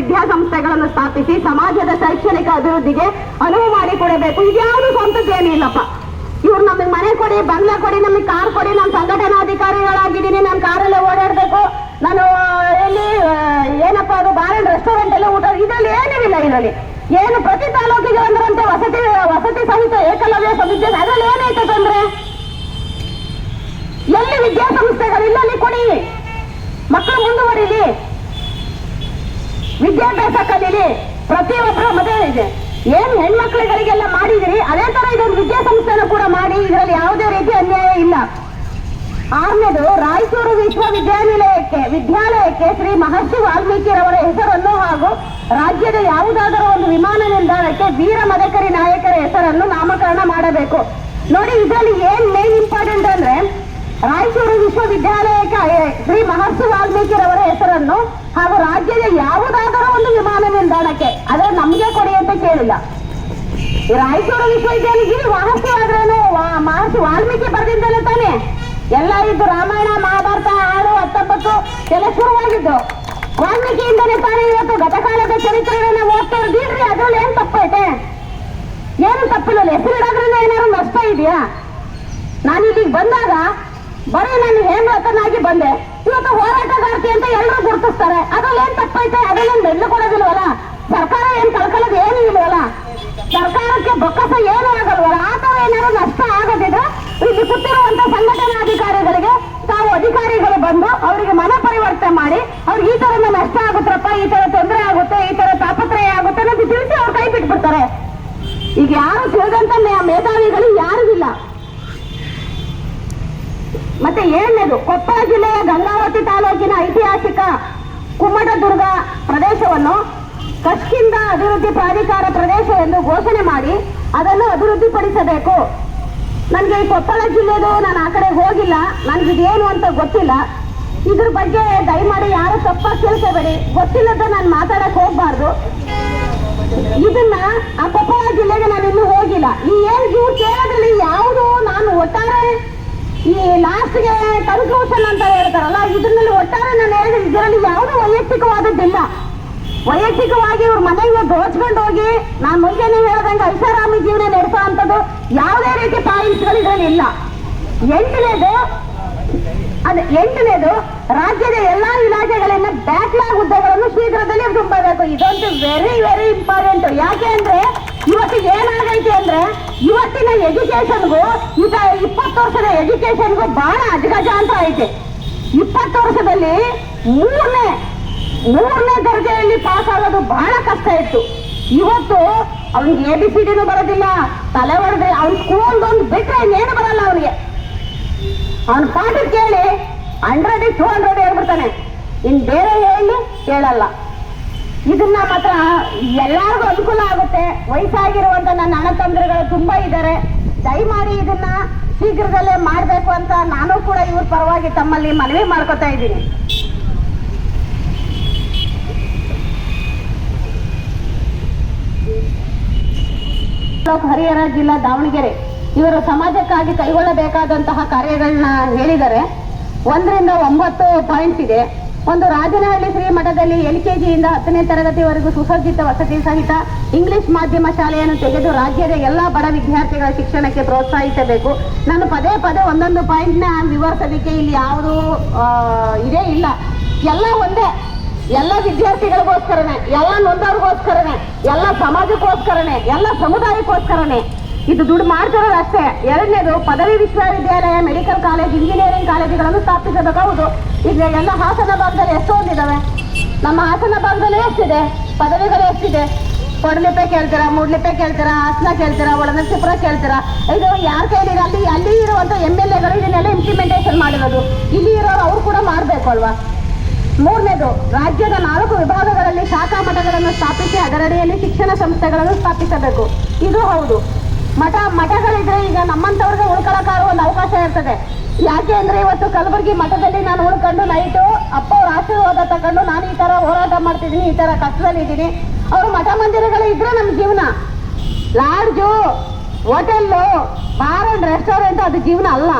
ವಿದ್ಯಾಸಂಸ್ಥೆಗಳನ್ನು ಸ್ಥಾಪಿಸಿ ಸಮಾಜದ ಶೈಕ್ಷಣಿಕ ಅಭಿವೃದ್ಧಿಗೆ ಅನುವು ಮಾಡಿಕೊಡಬೇಕು. ಇದ್ಯಾವುದು ಸ್ವಂತದ್ದೇನಿಲ್ಲಪ್ಪ ಇವ್ರು ನಮಗೆ ಮನೆ ಕೊಡಿ, ಬಂಗ್ಲೆ ಕೊಡಿ, ನಮಗೆ ಕಾರ್ ಕೊಡಿ, ನಾನು ಸಂಘಟನಾಧಿಕಾರಿಗಳಾಗಿದ್ದೀನಿ, ನಾನು ಕಾರಲ್ಲೇ ಓಡಾಡಬೇಕು. ನಾನು ಎಲ್ಲಿ ಏನಪ್ಪ ಅದು ಬಾರ್ ರೆಸ್ಟೋರೆಂಟ್ ಎಲ್ಲ ಊಟ ಇದರಲ್ಲಿ ಏನಿಲ್ಲ ಇದರಲ್ಲಿ. ಏನು ಪ್ರತಿ ತಾಲೂಕಿಗೆ ವಸತಿ ವಸತಿ ಸಹಿತ ಏಕಲವ್ಯ ಸಮಿತಿ ಅದರಲ್ಲಿ ಏನೈತೆ ತೊಂದ್ರೆ? ಎಲ್ಲಿ ವಿದ್ಯಾಸಂಸ್ಥೆಗಳಿಲ್ಲ ಇಲ್ಲಲ್ಲಿ ಕೊಡಿ. ವಿದ್ಯಾಭ್ಯಾಸ ಕಲೀಲಿ, ಪ್ರತಿಯೊಬ್ಬರ ಮದುವೆ ಇದೆ. ಏನ್ ಹೆಣ್ಮಕ್ಳುಗಳಿಗೆಲ್ಲ ಮಾಡಿದಿರಿ, ಅದೇ ತರ ಇದೊಂದು ವಿದ್ಯಾಸಂಸ್ಥೆನೂ ಕೂಡ ಮಾಡಿ, ಇದರಲ್ಲಿ ಯಾವುದೇ ರೀತಿ ಅನ್ಯಾಯ ಇಲ್ಲ. ಆರನೇದು, ರಾಯಚೂರು ವಿಶ್ವವಿದ್ಯಾನಿಲಯಕ್ಕೆ, ವಿದ್ಯಾಲಯಕ್ಕೆ ಶ್ರೀ ಮಹರ್ಷಿ ವಾಲ್ಮೀಕಿರವರ ಹೆಸರನ್ನು ಹಾಗೂ ರಾಜ್ಯದ ಯಾವುದಾದರೂ ಒಂದು ವಿಮಾನ ನಿಲ್ದಾಣಕ್ಕೆ ವೀರ ಮದಕರಿ ನಾಯಕರ ಹೆಸರನ್ನು ನಾಮಕರಣ ಮಾಡಬೇಕು. ನೋಡಿ, ಇದರಲ್ಲಿ ಏನ್ ಮೇನ್ ಇಂಪಾರ್ಟೆಂಟ್ ಅಂದ್ರೆ, ರಾಯಚೂರು ವಿಶ್ವವಿದ್ಯಾಲಯಕ್ಕೆ, ಶ್ರೀ ಮಹರ್ಷಿ ವಾಲ್ಮೀಕಿರವರ ಹೆಸರನ್ನು ಹಾಗೂ ರಾಜ್ಯದ ಯಾವುದಾದರೂ ಒಂದು ವಿಮಾನ ನಿಲ್ದಾಣಕ್ಕೆ. ಆದರೆ ನಮಗೆ ಕೊಡಿ ಅಂತ ಕೇಳಿಲ್ಲ. ರಾಯಚೂರು ವಿಶ್ವವಿದ್ಯಾಲಯಕ್ಕೆ ಮಹರ್ಷಿ ಆದ್ರೇನು ಮಹರ್ಷಿ ವಾಲ್ಮೀಕಿ ಬರೆದಿದ್ದಲ್ಲ ತಾನೆ? ಎಲ್ಲ ಇದ್ದು ರಾಮಾಯಣ, ಮಹಾಭಾರತ ಆರು ಹತ್ತೊಂಬತ್ತು ಎಲ್ಲ ಶುರುವಾಗಿದ್ದು. ವಾಲ್ಮೀಕಿಯಿಂದಲೇ ತಾನೇ ಇವತ್ತು ಗತಕಾಲದ ಚರಿತ್ರೆಗಳನ್ನ ಓದ್ತಾ ಇದ್ದೀರಿ ಅದ್ರಲ್ಲಿ ಏನ್ ತಪ್ಪೈತೆ? ಏನು ತಪ್ಪಿಲ್ಲ, ಹೆಸರಿಡೋದ್ರಿಂದ ಏನಾದ್ರು ನಷ್ಟ ಇದೆಯಾ? ನಾನು ಇಲ್ಲಿಗೆ ಬಂದಾಗ ಬರೀ ನಾನು ಹೇಮರತನಾಗಿ ಬಂದೆ. ಇವತ್ತು ಹೋರಾಟಗಾರ್ತಿ ಅಂತ ಎಲ್ಲರೂ ಗುರುತಿಸ್ತಾರೆ. ಅದ್ರಲ್ಲಿ ಏನ್ ತಪ್ಪೈತೆ ಅದನ್ನೇನ್ ಬೆಲ್ಲ ಕೊಡೋದಿಲ್ವಲ್ಲ? ಸರ್ಕಾರ ಏನ್ ಕಳ್ಕೊಳ್ಳೋದು ಏನು ಇಲ್ವಲ್ಲ? ಸರ್ಕಾರಕ್ಕೆ ಬೊಕ್ಕಸ ಏನು ಆಗಲ್ವಲ್ಲ? ಆ ತರ ನಷ್ಟ ಆಗದಿದ್ರೆ ಇಲ್ಲಿ ಕೂತಿರುವಂತ ಸಂಘಟನಾಧಿಕಾರಿಗಳಿಗೆ ತಾವು ಅಧಿಕಾರಿಗಳು ಬಂದು ಅವರಿಗೆ ಮನ ಪರಿವರ್ತನೆ ಮಾಡಿ, ಅವ್ರಿಗೆ ಈ ತರ ನಷ್ಟ ಆಗುತ್ತಪ್ಪ, ಈ ತರ ತೊಂದರೆ ಆಗುತ್ತೆ, ಈ ತರ ತಾಪತ್ರಯ ಆಗುತ್ತೆ ಅನ್ನೋದು ತಿಳಿಸಿ ಅವ್ರು ಕೈ ಬಿಟ್ಬಿಡ್ತಾರೆ. ಈಗ ಯಾರು ತಿಳಿದಂತ ಮೇಧಾವಿಗಳು ಯಾರೂ ಇಲ್ಲ. ಮತ್ತೆ ಏಳನೇದು ಕೊಪ್ಪಳ ಜಿಲ್ಲೆಯ ಗಂಗಾವತಿ ತಾಲೂಕಿನ ಐತಿಹಾಸಿಕ ಕುಮ್ಮಟದುರ್ಗ ಪ್ರದೇಶವನ್ನು ಕಚ್ಕಿಂದ ಅಭಿವೃದ್ಧಿ ಪ್ರಾಧಿಕಾರ ಪ್ರದೇಶ ಎಂದು ಘೋಷಣೆ ಮಾಡಿ ಅದನ್ನು ಅಭಿವೃದ್ಧಿಪಡಿಸಬೇಕು. ನನಗೆ ಈ ಕೊಪ್ಪಳ ಜಿಲ್ಲೆದು ನಾನು ಆ ಕಡೆ ಹೋಗಿಲ್ಲ. ನನಗೆ ಇದೇನು ಅಂತ ಗೊತ್ತಿಲ್ಲ. ಇದ್ರ ಬಗ್ಗೆ ದಯಮಾಡಿ ಯಾರು ತಪ್ಪಾಗಿ ಕೇಳ್ಕೋಬೇಡಿ. ಗೊತ್ತಿಲ್ಲದ ನಾನು ಮಾತಾಡಕ್ ಹೋಗ್ಬಾರ್ದು. ಇದನ್ನ ಆ ಕೊಪ್ಪಳ ಜಿಲ್ಲೆಗೆ ನಾನು ಇನ್ನೂ ಹೋಗಿಲ್ಲ. ಈ ಏನ್ ನೀವು ಕೇಳೋದ್ರಲ್ಲಿ ಯಾವುದು ನಾನು ಒಟ್ಟಾರೆ ಈ ಲಾಸ್ಟ್ಗೆ ಕನ್ಕ್ಲೂಷನ್ ಅಂತ ಹೇಳ್ತಾರಲ್ಲ, ಇದರಲ್ಲಿ ಒಟ್ಟಾರೆ ನಾನು ಹೇಳಿದ್ರೆ ಇದರಲ್ಲಿ ಯಾವುದೂ ವೈಯಕ್ತಿಕವಾದದ್ದಿಲ್ಲ. ವೈಯಕ್ತಿಕವಾಗಿ ಇವ್ರ ಮನೆಗೆ ದೋಚ್ಕೊಂಡು ಹೋಗಿ, ನಾನು ಮುಂಚೆನೆ ಹೇಳ್ದಂಗೆ ಐಷಾರಾಮಿ ಜೀವನ ನಡೆಸೋ ಅಂಥದ್ದು ಯಾವುದೇ ರೀತಿ ಪಾಯಿಂಟ್ಸ್ಗಳು ಇದರಲ್ಲಿ ಇಲ್ಲ. ಎಂಟನೇದು, ಅದು ಎಂಟನೇದು, ರಾಜ್ಯದ ಎಲ್ಲಾ ಇಲಾಖೆಗಳಿಂದ ಬ್ಯಾಕ್ಲಾಗ್ ಹುದ್ದೆಗಳನ್ನು ಶೀಘ್ರದಲ್ಲಿ ತುಂಬಬೇಕು ಇದೊಂದು ವೆರಿ ವೆರಿ ಇಂಪಾರ್ಟೆಂಟ್ ಯಾಕೆ ಅಂದ್ರೆ ಇವತ್ತು ಏನಾಗೈತೆ ಅಂದ್ರೆ ಇವತ್ತಿನ ಎಜುಕೇಶನ್ಗೂ ಈಗ ಇಪ್ಪತ್ತು ವರ್ಷದ ಎಜುಕೇಶನ್ಗೂ ಬಹಳ ಅಜಗಜಾಂತರ ಐತೆ. ಇಪ್ಪತ್ತು ವರ್ಷದಲ್ಲಿ ಮೂರನೇ ಮೂರನೇ ದರ್ಜೆಯಲ್ಲಿ ಪಾಸ್ ಆಗೋದು ಬಹಳ ಕಷ್ಟ ಇತ್ತು. ಇವತ್ತು ಅವ್ನಿಗೆ ಎ ಬಿ ಸಿ ಡಿನೂ ಬರೋದಿಲ್ಲ, ತಲೆ ಹೊಡೆದ್ರೆ ಅವ್ನ ಸ್ಕೂಲ್ ಒಂದು ಬಿಟ್ರೆ ಇನ್ನೇನು ಬರಲ್ಲ ಅವನಿಗೆ. ಅವನ ಪಾಠ ಕೇಳಿ ಹಂಡ್ರೆಡ್ ಟೂ ಹಂಡ್ರೆಡ್ ಹೇಳ್ಬಿಡ್ತಾನೆ. ಇನ್ ಬೇರೆ ಹೇಳಿ ಕೇಳಲ್ಲ. ಇದನ್ನ ಮಾತ್ರ ಎಲ್ಲಾರ್ಗೂ ಅನುಕೂಲ ಆಗುತ್ತೆ. ವಯಸ್ಸಾಗಿರುವಂತ ನನ್ನ ಅಣ್ಣ ತೊಂದರೆಗಳು ತುಂಬಾ ಇದ್ದಾರೆ. ದಯಮಾಡಿ ಇದನ್ನ ಶೀಘ್ರದಲ್ಲೇ ಮಾಡಬೇಕು ಅಂತ ನಾನು ಕೂಡ ಇವ್ರ ಪರವಾಗಿ ತಮ್ಮಲ್ಲಿ ಮನವಿ ಮಾಡ್ಕೊತಾ ಇದ್ದೀನಿ. ಹರಿಹರ ಜಿಲ್ಲಾ ದಾವಣಗೆರೆ, ಇವರು ಸಮಾಜಕ್ಕಾಗಿ ಕೈಗೊಳ್ಳಬೇಕಾದಂತಹ ಕಾರ್ಯಗಳನ್ನ ಹೇಳಿದ್ದಾರೆ ಒಂದರಿಂದ ಒಂಬತ್ತು ಪಾಯಿಂಟ್ಸ್ ಇದೆ. ಒಂದು ರಾಜನಹಳ್ಳಿ ಶ್ರೀ ಮಠದಲ್ಲಿ ಎಲ್ ಕೆ ಜಿಯಿಂದ ಹತ್ತನೇ ತರಗತಿವರೆಗೂ ಸುಸಜ್ಜಿತ ವಸತಿ ಸಹಿತ ಇಂಗ್ಲಿಷ್ ಮಾಧ್ಯಮ ಶಾಲೆಯನ್ನು ತೆಗೆದು ರಾಜ್ಯದ ಎಲ್ಲ ಬಡ ವಿದ್ಯಾರ್ಥಿಗಳ ಶಿಕ್ಷಣಕ್ಕೆ ಪ್ರೋತ್ಸಾಹಿಸಬೇಕು. ನಾನು ಪದೇ ಪದೇ ಒಂದೊಂದು ಪಾಯಿಂಟ್ನ ವಿವರಿಸೋದಕ್ಕೆ ಇಲ್ಲಿ ಯಾವುದು ಇದೇ ಇಲ್ಲ. ಎಲ್ಲ ಒಂದೇ. ಎಲ್ಲ ವಿದ್ಯಾರ್ಥಿಗಳಿಗೋಸ್ಕರನೇ, ಎಲ್ಲ ನೊಂದವ್ರಿಗೋಸ್ಕರನೇ, ಎಲ್ಲ ಸಮಾಜಕ್ಕೋಸ್ಕರನೇ, ಎಲ್ಲ ಸಮುದಾಯಕ್ಕೋಸ್ಕರನೇ. ಇದು ದುಡ್ಡು ಮಾಡ್ತಿರೋದು ಅಷ್ಟೇ. ಎರಡನೇದು, ಪದವಿ ವಿಶ್ವವಿದ್ಯಾಲಯ ಮೆಡಿಕಲ್ ಕಾಲೇಜ್ ಇಂಜಿನಿಯರಿಂಗ್ ಕಾಲೇಜುಗಳನ್ನು ಸ್ಥಾಪಿಸಬೇಕು ಹೌದು ಈಗ ಎಲ್ಲ ಹಾಸನ ಭಾಗದಲ್ಲಿ ಎಷ್ಟೊಂದಿದ್ದಾವೆ ನಮ್ಮ ಹಾಸನ ಭಾಗದಲ್ಲಿ ಎಷ್ಟಿದೆ? ಪದವಿಗಳು ಎಷ್ಟಿದೆ? ಕೊಡಲಿಪೆ ಕೇಳ್ತೀರಾ ಮೂಡ್ಲಿಪೆ ಕೇಳ್ತೀರಾ, ಹಾಸನ ಕೇಳ್ತೀರಾ, ಒಳನರಸೀಪುರ ಕೇಳ್ತೀರಾ? ಇದು ಯಾರ ಕೈಲಿದೆ? ಅಲ್ಲಿ ಅಲ್ಲಿ ಇರುವಂತ ಎಂ ಎಲ್ ಎಗಳು ಇದನ್ನೆಲ್ಲ ಇಂಪ್ಲಿಮೆಂಟೇಷನ್ ಮಾಡಿರೋದು ಇಲ್ಲಿ ಇರೋರು ಅವ್ರು ಕೂಡ ಮಾಡಬೇಕು ಅಲ್ವಾ? ಮೂರನೇದು, ರಾಜ್ಯದ ನಾಲ್ಕು ವಿಭಾಗಗಳಲ್ಲಿ ಶಾಖಾ ಮಠಗಳನ್ನು ಸ್ಥಾಪಿಸಿ ಅದರಡಿಯಲ್ಲಿ ಶಿಕ್ಷಣ ಸಂಸ್ಥೆಗಳನ್ನು ಸ್ಥಾಪಿಸಬೇಕು. ಇದು ಹೌದು. ಮಠ, ಮಠಗಳಿದ್ರೆ ಈಗ ನಮ್ಮಂತವ್ರಿಗೆ ಉಳ್ಕೊಳಕ್ಕಾಗ ಒಂದು ಅವಕಾಶ ಇರ್ತದೆ. ಯಾಕೆ ಅಂದ್ರೆ ಇವತ್ತು ಕಲಬುರಗಿ ಮಠದಲ್ಲಿ ನಾನು ಉಳ್ಕೊಂಡು ನೈಟು ಅಪ್ಪ ಅವ್ರ ಆಶೀರ್ವಾದ ತಗೊಂಡು ನಾನು ಈ ತರ ಹೋರಾಟ ಮಾಡ್ತಿದ್ದೀನಿ, ಈ ತರ ಕಷ್ಟದಲ್ಲಿದ್ದೀನಿ ಅವ್ರ ಮಠ ಮಂದಿರಗಳು ಇದ್ರೆ ನಮ್ಮ ಜೀವನ. Lodge, hotel, bar and restaurant ಅದು ಜೀವನ ಅಲ್ಲ.